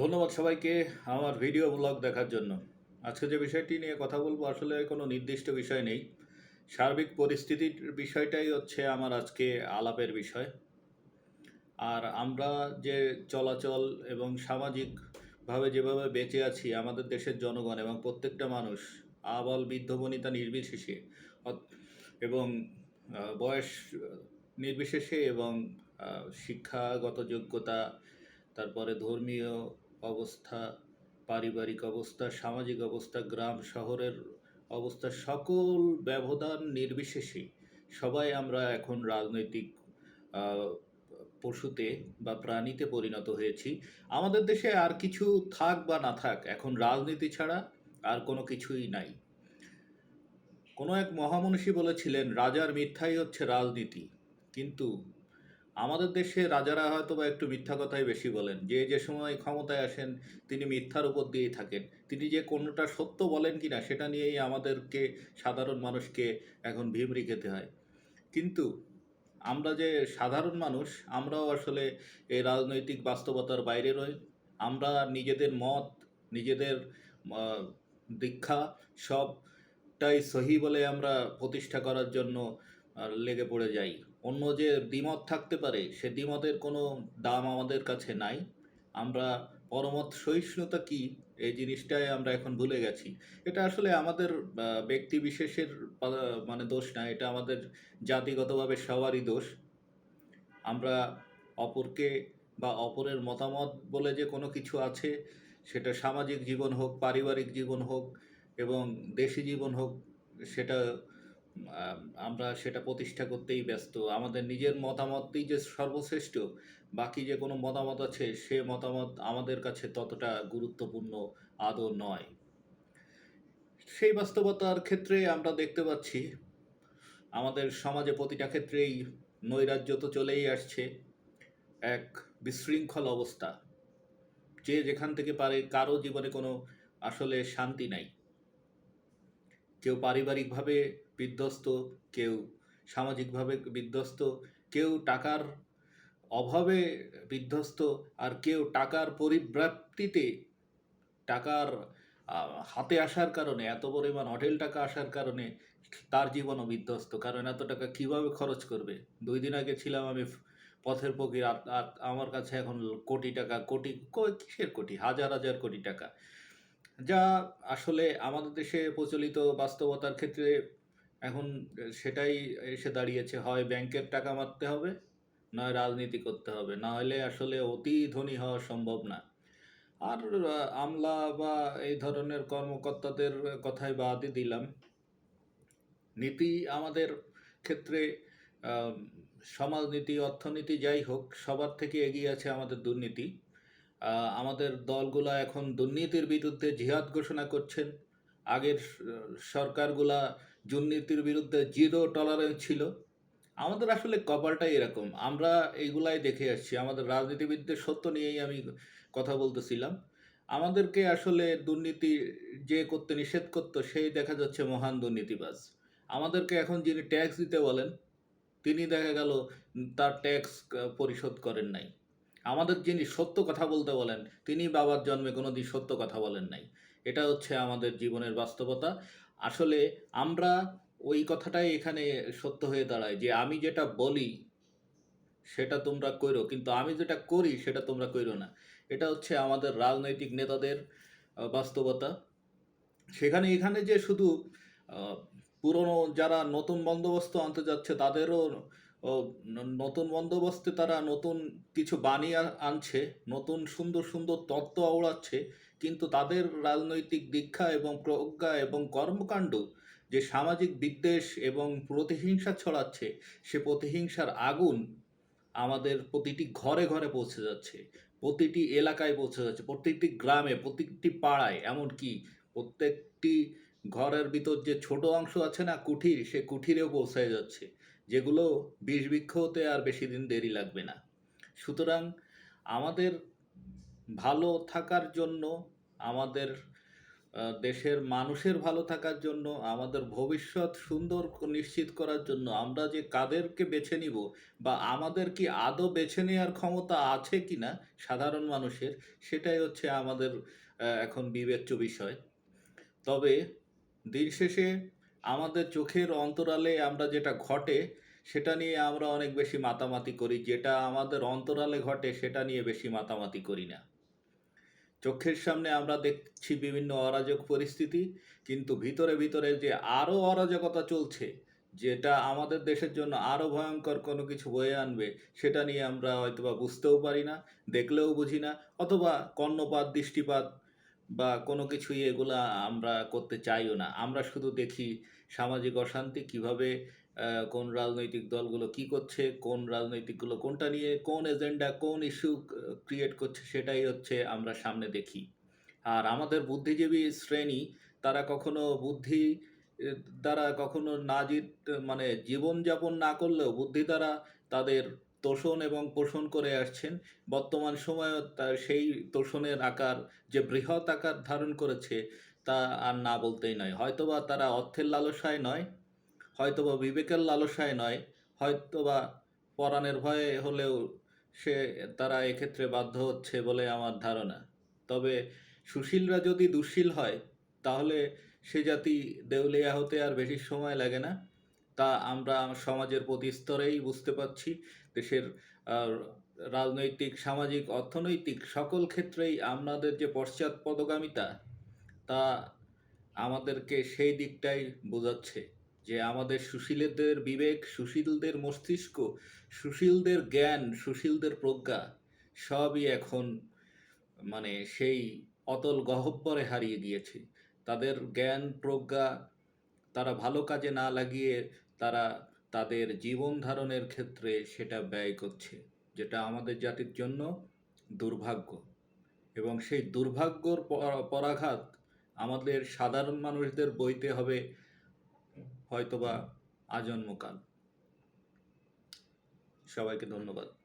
ধন্যবাদ সবাইকে আমার ভিডিও ব্লগ দেখার জন্য। আজকে যে বিষয়টি নিয়ে কথা বলব, আসলে কোনো নির্দিষ্ট বিষয় নেই। সার্বিক পরিস্থিতির বিষয়টাই হচ্ছে আমার আজকে আলাপের বিষয়। আর আমরা যে চলাচল এবং সামাজিকভাবে যেভাবে বেঁচে আছি, আমাদের দেশের জনগণ এবং প্রত্যেকটা মানুষ, আবাল বৃদ্ধ বনিতা নির্বিশেষে এবং বয়স নির্বিশেষে এবং শিক্ষাগত যোগ্যতা তারপরে ধর্মীয় অবস্থা, পারিবারিক অবস্থা, সামাজিক অবস্থা, গ্রাম, শহরের অবস্থা, সকল ব্যবধান নির্বিশেষে সবাই আমরা এখন রাজনৈতিক পশুতে বা প্রাণীতে পরিণত হয়েছি। আমাদের দেশে আর কিছু থাক বা না থাক, এখন রাজনীতি ছাড়া আর কোনো কিছুই নাই। কোনো এক মহামনীষী বলেছিলেন, রাজার মিথ্যাই হচ্ছে রাজনীতি। কিন্তু আমাদের দেশে রাজারা হয়তো বা একটু মিথ্যা কথাই বেশি বলেন। যে যে সময় ক্ষমতায় আসেন, তিনি মিথ্যার উপর দিয়েই থাকেন। তিনি যে কোনোটা সত্য বলেন কি না সেটা নিয়েই আমাদেরকে, সাধারণ মানুষকে এখন ভিমরি খেতে হয়। কিন্তু আমরা যে সাধারণ মানুষ, আমরাও আসলে এই রাজনৈতিক বাস্তবতার বাইরে রই। আমরা নিজেদের মত, নিজেদের দীক্ষা সবটাই সহি বলে আমরা প্রতিষ্ঠা করার জন্য লেগে পড়ে যাই। অন্য যে দ্বিমত থাকতে পারে, সে দ্বিমতের কোনো দাম আমাদের কাছে নাই। আমরা পরমত সহিষ্ণুতা কি? এই জিনিসটাই আমরা এখন ভুলে গেছি। এটা আসলে আমাদের ব্যক্তি বিশেষের মানে দোষ না, এটা আমাদের জাতিগতভাবে সবারই দোষ। আমরা অপরকে বা অপরের মতামত বলে যে কোনো কিছু আছে, সেটা সামাজিক জীবন হোক, পারিবারিক জীবন হোক এবং দেশি জীবন হোক, সেটা আমরা সেটা প্রতিষ্ঠা করতেই ব্যস্ত। আমাদের নিজের মতামতই যে সর্বশ্রেষ্ঠ, বাকি যে কোনো মতামত আছে, সে মতামত আমাদের কাছে ততটা গুরুত্বপূর্ণ আদৌ নয়। সেই বাস্তবতার ক্ষেত্রে আমরা দেখতে পাচ্ছি, আমাদের সমাজে প্রতিটা ক্ষেত্রেই নৈরাজ্য তো চলেই আসছে, এক বিশৃঙ্খল অবস্থা। যে যেখান থেকে পারে, কারও জীবনে কোনো আসলে শান্তি নাই। কেউ পারিবারিকভাবে বিধ্বস্ত কেউ, সামাজিকভাবে বিধ্বস্ত কেউ টাকার অভাবে বিধ্বস্ত আর কেউ টাকার পরিব্যাপ্তিতে টাকার হাতে আসার কারণে, এত পরিমাণ হোটেল টাকা আসার কারণে তার জীবনও বিধ্বস্ত। কারণ এত টাকা কীভাবে খরচ করবে? দুই দিন আগে ছিলাম আমি পথের আর আমার কাছে এখন কোটি টাকা, কোটি কিসের কোটি? হাজার হাজার কোটি টাকা। যা আসলে আমাদের দেশে প্রচলিত বাস্তবতার ক্ষেত্রে এখন সেটাই এসে দাঁড়িয়েছে, হয় ব্যাংকের টাকা মারতে হবে, নয় রাজনীতি করতে হবে না হলে আসলে অতি ধনী হওয়া সম্ভব না। আর আমলা বা এই ধরনের কর্মকর্তাদের কথাই বাদই দিলাম। নীতি আমাদের ক্ষেত্রে সমাজনীতি, অর্থনীতি যাই হোক, সবার থেকে এগিয়ে আছে আমাদের দুর্নীতি। আমাদের দলগুলা এখন দুর্নীতির বিরুদ্ধে জিহাদ ঘোষণা করছেন। আগের সরকারগুলা দুর্নীতির বিরুদ্ধে জিরো টলারেন্স ছিল। আমাদের আসলে কপালটাই এরকম। আমরা এইগুলাই দেখে আসছি। আমাদের রাজনীতিবিদদের সত্য নিয়েই আমি কথা বলতেছিলাম। আমাদেরকে আসলে দুর্নীতি যে করতে নিষেধ করতো, সেই দেখা যাচ্ছে মহান দুর্নীতিবাজ। আমাদেরকে এখন যিনি ট্যাক্স দিতে বলেন, তিনি দেখা গেল তার ট্যাক্স পরিশোধ করেন নাই। আমাদের যিনি সত্য কথা বলতে বলেন, তিনি বাবার জন্মে কোনো দিন সত্য কথা বলেন নাই। এটা হচ্ছে আমাদের জীবনের বাস্তবতা। আসলে আমরা ওই কথাটাই এখানে সত্য হয়ে দাঁড়ায় যে আমি যেটা বলি, সেটা তোমরা কইরো, কিন্তু আমি যেটা করি, সেটা তোমরা কইরো না। এটা হচ্ছে আমাদের রাজনৈতিক নেতাদের বাস্তবতা। সেখানে, এখানে যে শুধু পুরনো যারা নতুন বন্দোবস্ত আনতে যাচ্ছে, তাদেরও নতুন বন্দোবস্তে তারা নতুন কিছু বানিয়ে আনছে, নতুন সুন্দর সুন্দর তত্ত্ব আওড়াচ্ছে কিন্তু তাদের রাজনৈতিক দীক্ষা এবং প্রজ্ঞা এবং কর্মকাণ্ড যে সামাজিক বিদ্বেষ এবং প্রতিহিংসা ছড়াচ্ছে, সে প্রতিহিংসার আগুন আমাদের প্রতিটি ঘরে ঘরে পৌঁছে যাচ্ছে, প্রতিটি এলাকায় পৌঁছে যাচ্ছে প্রত্যেকটি গ্রামে প্রত্যেকটি পাড়ায়। এমনকি প্রত্যেকটি ঘরের ভিতর যে ছোট অংশ আছে না কুঠির, সে কুঠিরেও পৌঁছায় যাচ্ছে, যেগুলো বিষ বৃক্ষ হতে আর বেশি দিন দেরি লাগবে না। সুতরাং আমাদের ভালো থাকার জন্য, আমাদের দেশের মানুষের ভালো থাকার জন্য, আমাদের ভবিষ্যৎ সুন্দর নিশ্চিত করার জন্য আমরা যে কাদেরকে বেছে নিব বা আমাদের কি আদৌ বেছে নেওয়ার ক্ষমতা আছে কি না সাধারণ মানুষের, সেটাই হচ্ছে আমাদের এখন বিবেচ্য বিষয়। তবে দিন শেষে আমাদের চোখের অন্তরালে আমরা যেটা ঘটে, সেটা নিয়ে আমরা অনেক বেশি মাতামাতি করি। যেটা আমাদের অন্তরালে ঘটে, সেটা নিয়ে বেশি মাতামাতি করি না। চোখের সামনে আমরা দেখছি বিভিন্ন অরাজক পরিস্থিতি, কিন্তু ভিতরে ভিতরে যে আরও অরাজকতা চলছে, যেটা আমাদের দেশের জন্য আরও ভয়ঙ্কর কোনো কিছু বয়ে আনবে, সেটা নিয়ে আমরা হয়তোবা বুঝতেও পারি না, দেখলেও বুঝি না, অথবা কর্ণপাত, দৃষ্টিপাত বা কোনো কিছুই এগুলা আমরা করতে চাইও না। আমরা শুধু দেখি সামাজিক অশান্তি, কীভাবে কোন রাজনৈতিক দলগুলো কি করছে, কোন রাজনৈতিকগুলো কোনটা নিয়ে, কোন এজেন্ডা কোন ইস্যু ক্রিয়েট করছে সেটাই হচ্ছে আমরা সামনে দেখি। আর আমাদের বুদ্ধিজীবী শ্রেণি, তারা কখনো বুদ্ধি দ্বারা কখনো না জিত মানে জীবনযাপন না করলেও বুদ্ধি দ্বারা তাদের তোষণ এবং পোষণ করে আসছেন। বর্তমান সময়ে তার সেই তোষণের আকার, যে বৃহৎ আকার ধারণ করেছে, তা আর না বলতেই নয়। হয়তোবা তারা অর্থের লালসায় নয় হয়তোবা বিবেকের লালসায় নয়, হয়তোবা পরাণের ভয়ে হলেও সে, তারা এক্ষেত্রে বাধ্য হচ্ছে বলে আমার ধারণা। তবে সুশীলরা যদি দুঃশীল হয়, তাহলে সে জাতি দেউলিয়া হতে আর বেশি সময় লাগে না। তা আমরা সমাজের প্রতি স্তরেই বুঝতে পারছি। দেশের রাজনৈতিক, সামাজিক, অর্থনৈতিক সকল ক্ষেত্রেই আমাদের যে পশ্চাৎপদগামিতা, তা আমাদেরকে সেই দিকটাই বোঝাচ্ছে। যে আমাদের সুশীলদের বিবেক, সুশীলদের মস্তিষ্ক, সুশীলদের জ্ঞান, সুশীলদের প্রজ্ঞা সবই এখন মানে সেই অতল গহ্বরে হারিয়ে গিয়েছে। তাদের জ্ঞান, প্রজ্ঞা তারা ভালো কাজে না লাগিয়ে তারা তাদের জীবন ধারণের ক্ষেত্রে সেটা ব্যয় করছে, যেটা আমাদের জাতির জন্য দুর্ভাগ্য। এবং সেই দুর্ভাগ্যর পরা- পরাঘাত আমাদের সাধারণ মানুষদের বইতে হবে হয়তোবা আজন্মকাল। সবাইকে ধন্যবাদ।